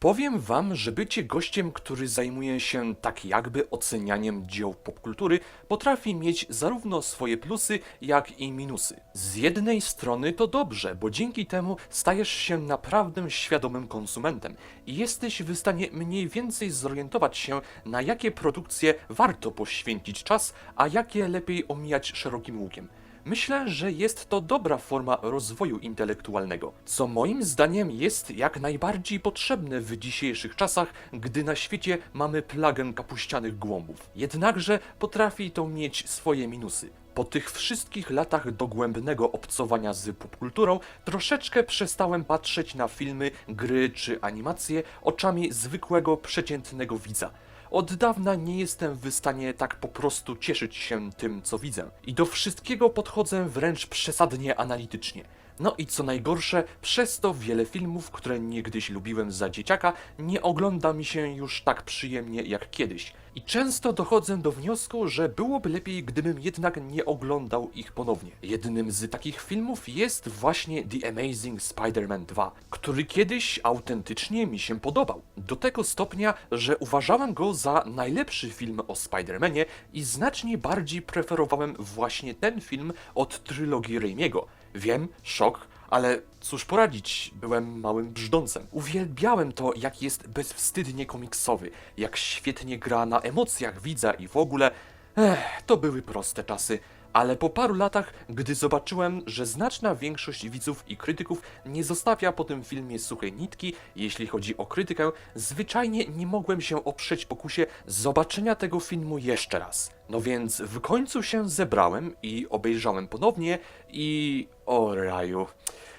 Powiem wam, że bycie gościem, który zajmuje się tak jakby ocenianiem dzieł popkultury, potrafi mieć zarówno swoje plusy, jak i minusy. Z jednej strony to dobrze, bo dzięki temu stajesz się naprawdę świadomym konsumentem i jesteś w stanie mniej więcej zorientować się, na jakie produkcje warto poświęcić czas, a jakie lepiej omijać szerokim łukiem. Myślę, że jest to dobra forma rozwoju intelektualnego, co moim zdaniem jest jak najbardziej potrzebne w dzisiejszych czasach, gdy na świecie mamy plagę kapuścianych głąbów. Jednakże potrafi to mieć swoje minusy. Po tych wszystkich latach dogłębnego obcowania z popkulturą, troszeczkę przestałem patrzeć na filmy, gry czy animacje oczami zwykłego, przeciętnego widza. Od dawna nie jestem w stanie tak po prostu cieszyć się tym, co widzę. I do wszystkiego podchodzę wręcz przesadnie analitycznie. No i co najgorsze, przez to wiele filmów, które niegdyś lubiłem za dzieciaka, nie ogląda mi się już tak przyjemnie jak kiedyś. I często dochodzę do wniosku, że byłoby lepiej, gdybym jednak nie oglądał ich ponownie. Jednym z takich filmów jest właśnie The Amazing Spider-Man 2, który kiedyś autentycznie mi się podobał. Do tego stopnia, że uważałem go za najlepszy film o Spider-Manie i znacznie bardziej preferowałem właśnie ten film od trylogii Raimiego. Wiem, szok, ale cóż poradzić, byłem małym brzdącem. Uwielbiałem to, jak jest bezwstydnie komiksowy, jak świetnie gra na emocjach widza i w ogóle. Ech, to były proste czasy. Ale po paru latach, gdy zobaczyłem, że znaczna większość widzów i krytyków nie zostawia po tym filmie suchej nitki, jeśli chodzi o krytykę, zwyczajnie nie mogłem się oprzeć pokusie zobaczenia tego filmu jeszcze raz. No więc w końcu się zebrałem i obejrzałem ponownie i... o raju...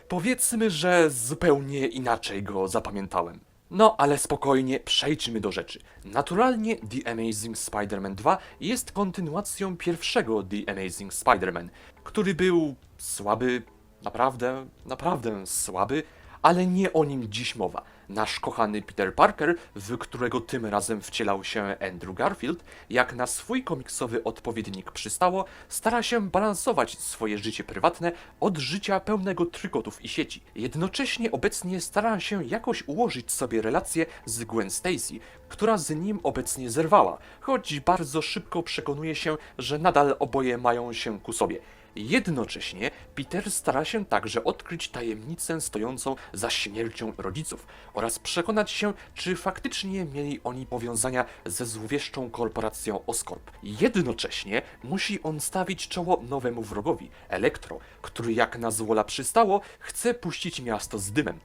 Powiedzmy, że zupełnie inaczej go zapamiętałem. No, ale spokojnie, przejdźmy do rzeczy. Naturalnie The Amazing Spider-Man 2 jest kontynuacją pierwszego The Amazing Spider-Man, który był słaby, naprawdę, naprawdę słaby, ale nie o nim dziś mowa. Nasz kochany Peter Parker, w którego tym razem wcielał się Andrew Garfield, jak na swój komiksowy odpowiednik przystało, stara się balansować swoje życie prywatne od życia pełnego trykotów i sieci. Jednocześnie obecnie stara się jakoś ułożyć sobie relacje z Gwen Stacy, która z nim obecnie zerwała, choć bardzo szybko przekonuje się, że nadal oboje mają się ku sobie. Jednocześnie Peter stara się także odkryć tajemnicę stojącą za śmiercią rodziców oraz przekonać się, czy faktycznie mieli oni powiązania ze złowieszczą korporacją Oscorp. Jednocześnie musi on stawić czoło nowemu wrogowi, Elektro, który jak na złola przystało, chce puścić miasto z dymem.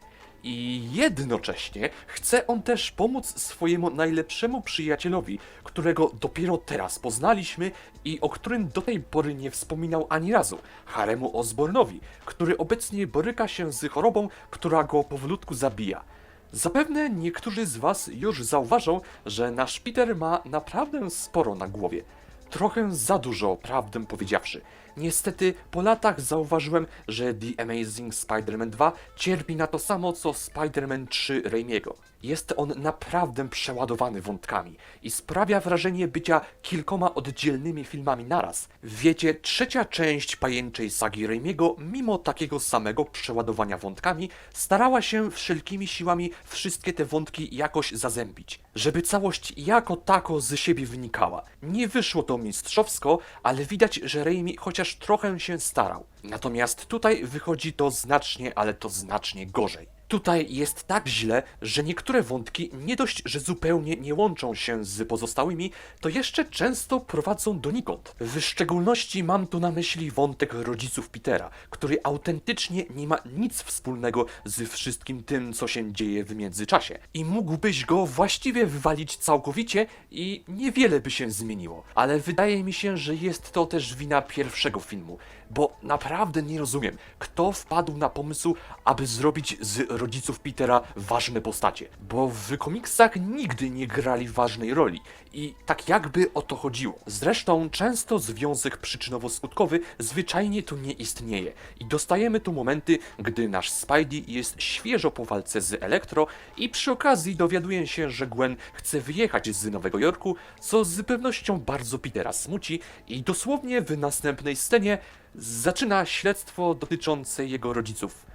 I jednocześnie chce on też pomóc swojemu najlepszemu przyjacielowi, którego dopiero teraz poznaliśmy i o którym do tej pory nie wspominał ani razu, Haremu Osbornowi, który obecnie boryka się z chorobą, która go powolutku zabija. Zapewne niektórzy z Was już zauważą, że nasz Peter ma naprawdę sporo na głowie. Trochę za dużo, prawdę powiedziawszy. Niestety, po latach zauważyłem, że The Amazing Spider-Man 2 cierpi na to samo co Spider-Man 3 Raimiego. Jest on naprawdę przeładowany wątkami i sprawia wrażenie bycia kilkoma oddzielnymi filmami naraz. Wiecie, trzecia część pajęczej sagi Raimiego, mimo takiego samego przeładowania wątkami, starała się wszelkimi siłami wszystkie te wątki jakoś zazębić, żeby całość jako tako z siebie wynikała. Nie wyszło to mistrzowsko, ale widać, że Raimi chociaż trochę się starał. Natomiast tutaj wychodzi to znacznie, ale to znacznie gorzej. Tutaj jest tak źle, że niektóre wątki nie dość, że zupełnie nie łączą się z pozostałymi, to jeszcze często prowadzą donikąd. W szczególności mam tu na myśli wątek rodziców Petera, który autentycznie nie ma nic wspólnego z wszystkim tym, co się dzieje w międzyczasie. I mógłbyś go właściwie wywalić całkowicie i niewiele by się zmieniło. Ale wydaje mi się, że jest to też wina pierwszego filmu, bo naprawdę nie rozumiem, kto wpadł na pomysł, aby zrobić z rodziców Petera ważne postacie, bo w komiksach nigdy nie grali ważnej roli i tak jakby o to chodziło. Zresztą często związek przyczynowo-skutkowy zwyczajnie tu nie istnieje i dostajemy tu momenty, gdy nasz Spidey jest świeżo po walce z Elektro i przy okazji dowiaduje się, że Gwen chce wyjechać z Nowego Jorku, co z pewnością bardzo Petera smuci i dosłownie w następnej scenie zaczyna śledztwo dotyczące jego rodziców.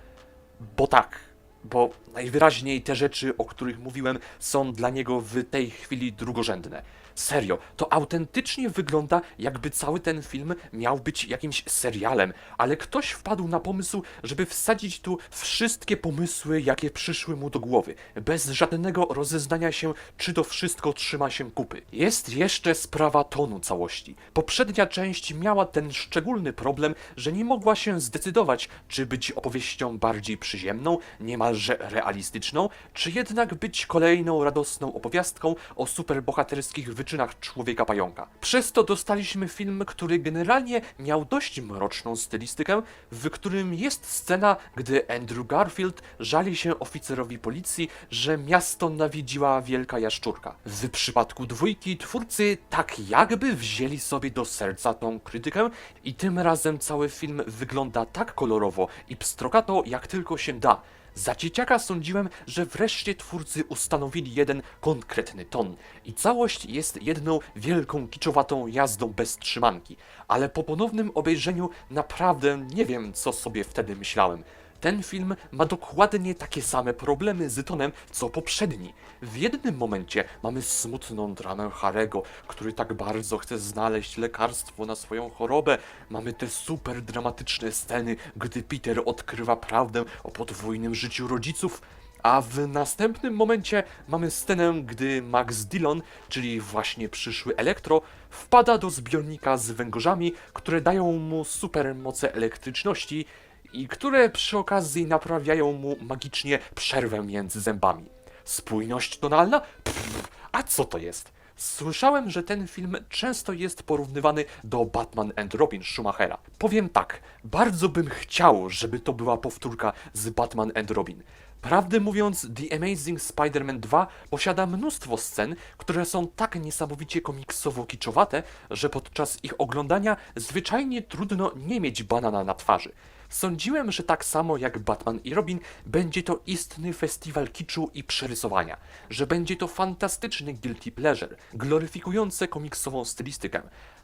Bo tak, bo najwyraźniej te rzeczy, o których mówiłem, są dla niego w tej chwili drugorzędne. Serio, to autentycznie wygląda, jakby cały ten film miał być jakimś serialem, ale ktoś wpadł na pomysł, żeby wsadzić tu wszystkie pomysły, jakie przyszły mu do głowy, bez żadnego rozeznania się, czy to wszystko trzyma się kupy. Jest jeszcze sprawa tonu całości. Poprzednia część miała ten szczególny problem, że nie mogła się zdecydować, czy być opowieścią bardziej przyziemną, niemalże realistyczną, czy jednak być kolejną radosną opowiastką o superbohaterskich wyczynach człowieka pająka. Przez to dostaliśmy film, który generalnie miał dość mroczną stylistykę, w którym jest scena, gdy Andrew Garfield żali się oficerowi policji, że miasto nawiedziła wielka jaszczurka. W przypadku dwójki twórcy tak jakby wzięli sobie do serca tą krytykę i tym razem cały film wygląda tak kolorowo i pstrokato jak tylko się da. Za dzieciaka sądziłem, że wreszcie twórcy ustanowili jeden konkretny ton i całość jest jedną wielką kiczowatą jazdą bez trzymanki, ale po ponownym obejrzeniu naprawdę nie wiem, co sobie wtedy myślałem. Ten film ma dokładnie takie same problemy z tonem, co poprzedni. W jednym momencie mamy smutną dramę Harego, który tak bardzo chce znaleźć lekarstwo na swoją chorobę. Mamy te super dramatyczne sceny, gdy Peter odkrywa prawdę o podwójnym życiu rodziców. A w następnym momencie mamy scenę, gdy Max Dillon, czyli właśnie przyszły Elektro, wpada do zbiornika z węgorzami, które dają mu super moce elektryczności i które przy okazji naprawiają mu magicznie przerwę między zębami. Spójność tonalna? Pff, a co to jest? Słyszałem, że ten film często jest porównywany do Batman and Robin Schumachera. Powiem tak, bardzo bym chciał, żeby to była powtórka z Batman and Robin. Prawdę mówiąc, The Amazing Spider-Man 2 posiada mnóstwo scen, które są tak niesamowicie komiksowo-kiczowate, że podczas ich oglądania zwyczajnie trudno nie mieć banana na twarzy. Sądziłem, że tak samo jak Batman i Robin, będzie to istny festiwal kiczu i przerysowania, że będzie to fantastyczny guilty pleasure, gloryfikujące komiksową stylistykę.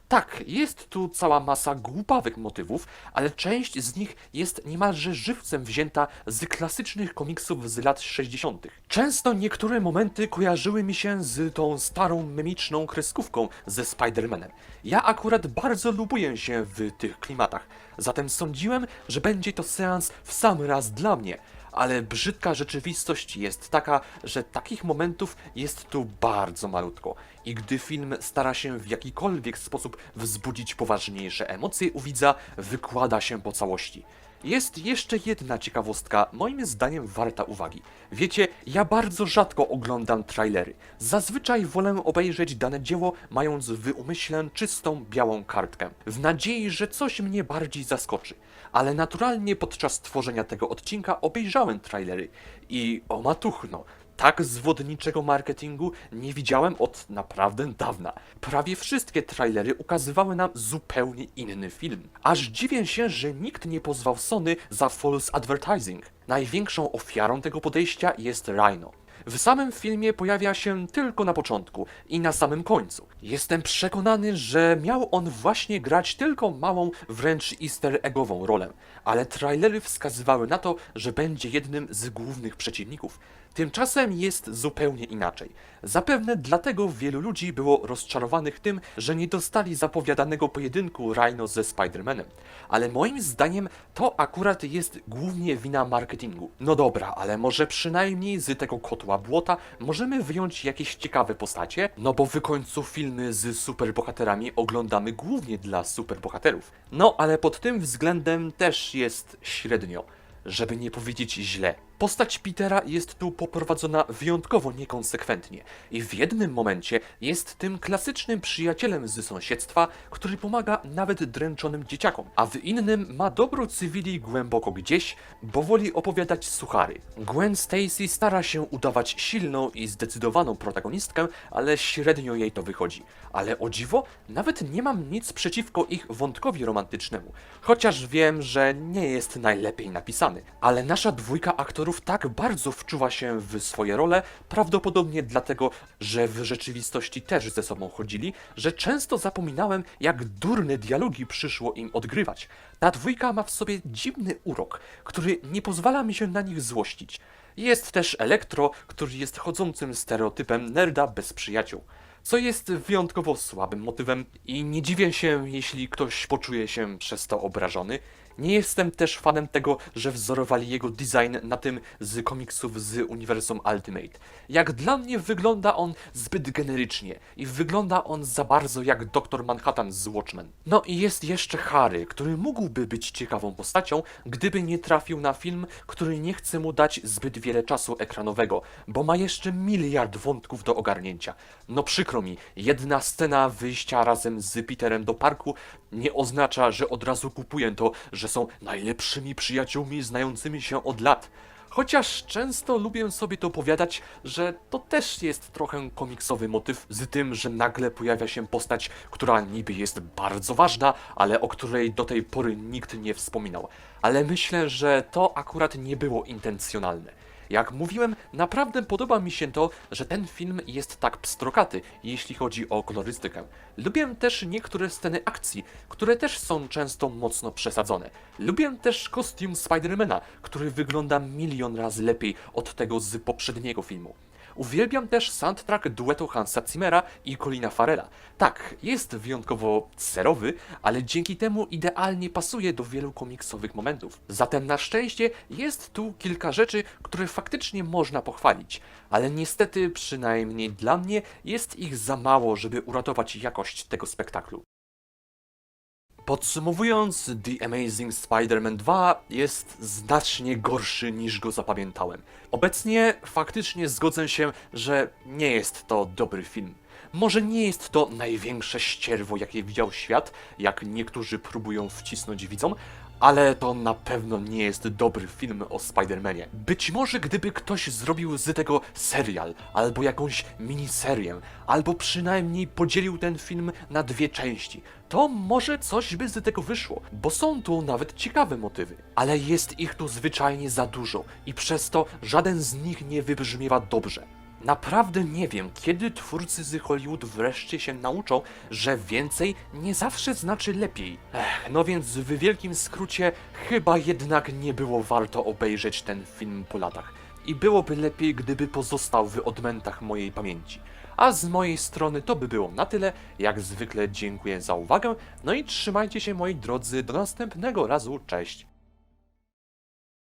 Tak, jest tu cała masa głupawych motywów, ale część z nich jest niemalże żywcem wzięta z klasycznych komiksów z lat 60. Często niektóre momenty kojarzyły mi się z tą starą memiczną kreskówką ze Spider-Manem. Ja akurat bardzo lubuję się w tych klimatach, zatem sądziłem, że będzie to seans w sam raz dla mnie ale brzydka rzeczywistość jest taka, że takich momentów jest tu bardzo malutko. I gdy film stara się w jakikolwiek sposób wzbudzić poważniejsze emocje u widza, wykłada się po całości. Jest jeszcze jedna ciekawostka, moim zdaniem warta uwagi. Wiecie, ja bardzo rzadko oglądam trailery. Zazwyczaj wolę obejrzeć dane dzieło, mając w umyśle czystą, białą kartkę, w nadziei, że coś mnie bardziej zaskoczy. Ale naturalnie podczas tworzenia tego odcinka obejrzałem trailery i o matuchno, tak zwodniczego marketingu nie widziałem od naprawdę dawna. Prawie wszystkie trailery ukazywały nam zupełnie inny film. Aż dziwię się, że nikt nie pozwał Sony za false advertising. Największą ofiarą tego podejścia jest Rhino. W samym filmie pojawia się tylko na początku i na samym końcu. Jestem przekonany, że miał on właśnie grać tylko małą, wręcz easter eggową rolę, ale trailery wskazywały na to, że będzie jednym z głównych przeciwników. Tymczasem jest zupełnie inaczej. Zapewne dlatego wielu ludzi było rozczarowanych tym, że nie dostali zapowiadanego pojedynku Rhino ze Spider-Manem. Ale moim zdaniem to akurat jest głównie wina marketingu. No dobra, ale może przynajmniej z tego kotła błota możemy wyjąć jakieś ciekawe postacie? No bo w końcu filmy z superbohaterami oglądamy głównie dla superbohaterów. No ale pod tym względem też jest średnio żeby nie powiedzieć źle. Postać Petera jest tu poprowadzona wyjątkowo niekonsekwentnie i w jednym momencie jest tym klasycznym przyjacielem z sąsiedztwa, który pomaga nawet dręczonym dzieciakom, a w innym ma dobro cywili głęboko gdzieś, bo woli opowiadać suchary. Gwen Stacy stara się udawać silną i zdecydowaną protagonistkę, ale średnio jej to wychodzi. Ale o dziwo, nawet nie mam nic przeciwko ich wątkowi romantycznemu, chociaż wiem, że nie jest najlepiej napisany. Ale nasza dwójka aktorów tak bardzo wczuwa się w swoje role, prawdopodobnie dlatego, że w rzeczywistości też ze sobą chodzili, że często zapominałem, jak durne dialogi przyszło im odgrywać. Ta dwójka ma w sobie dziwny urok, który nie pozwala mi się na nich złościć. Jest też Elektro, który jest chodzącym stereotypem nerda bez przyjaciół. Co jest wyjątkowo słabym motywem i nie dziwię się, jeśli ktoś poczuje się przez to obrażony. Nie jestem też fanem tego, że wzorowali jego design na tym z komiksów z uniwersum Ultimate. Jak dla mnie wygląda on zbyt generycznie i wygląda on za bardzo jak Dr. Manhattan z Watchmen. No i jest jeszcze Harry, który mógłby być ciekawą postacią, gdyby nie trafił na film, który nie chce mu dać zbyt wiele czasu ekranowego, bo ma jeszcze miliard wątków do ogarnięcia. No przykro mi, jedna scena wyjścia razem z Peterem do parku nie oznacza, że od razu kupuję to, że są najlepszymi przyjaciółmi znającymi się od lat. Chociaż często lubię sobie to powiadać, że to też jest trochę komiksowy motyw z tym, że nagle pojawia się postać, która niby jest bardzo ważna, ale o której do tej pory nikt nie wspominał. Ale myślę, że to akurat nie było intencjonalne. Jak mówiłem, naprawdę podoba mi się to, że ten film jest tak pstrokaty, jeśli chodzi o kolorystykę. Lubię też niektóre sceny akcji, które też są często mocno przesadzone. Lubię też kostium Spidermana, który wygląda milion razy lepiej od tego z poprzedniego filmu. Uwielbiam też soundtrack duetu Hansa Zimmera i Colina Farela. Tak, jest wyjątkowo serowy, ale dzięki temu idealnie pasuje do wielu komiksowych momentów. Zatem na szczęście jest tu kilka rzeczy, które faktycznie można pochwalić, ale niestety, przynajmniej dla mnie, jest ich za mało, żeby uratować jakość tego spektaklu. Podsumowując, The Amazing Spider-Man 2 jest znacznie gorszy niż go zapamiętałem. Obecnie faktycznie zgodzę się, że nie jest to dobry film. Może nie jest to największe ścierwo, jakie widział świat, jak niektórzy próbują wcisnąć widzom, ale to na pewno nie jest dobry film o Spider-Manie. Być może gdyby ktoś zrobił z tego serial, albo jakąś miniserię, albo przynajmniej podzielił ten film na dwie części, to może coś by z tego wyszło, bo są tu nawet ciekawe motywy. Ale jest ich tu zwyczajnie za dużo i przez to żaden z nich nie wybrzmiewa dobrze. Naprawdę nie wiem, kiedy twórcy z Hollywood wreszcie się nauczą, że więcej nie zawsze znaczy lepiej. Ech, no więc w wielkim skrócie, chyba jednak nie było warto obejrzeć ten film po latach. I byłoby lepiej, gdyby pozostał w odmętach mojej pamięci. A z mojej strony to by było na tyle. Jak zwykle dziękuję za uwagę. No i trzymajcie się moi drodzy do następnego razu. Cześć.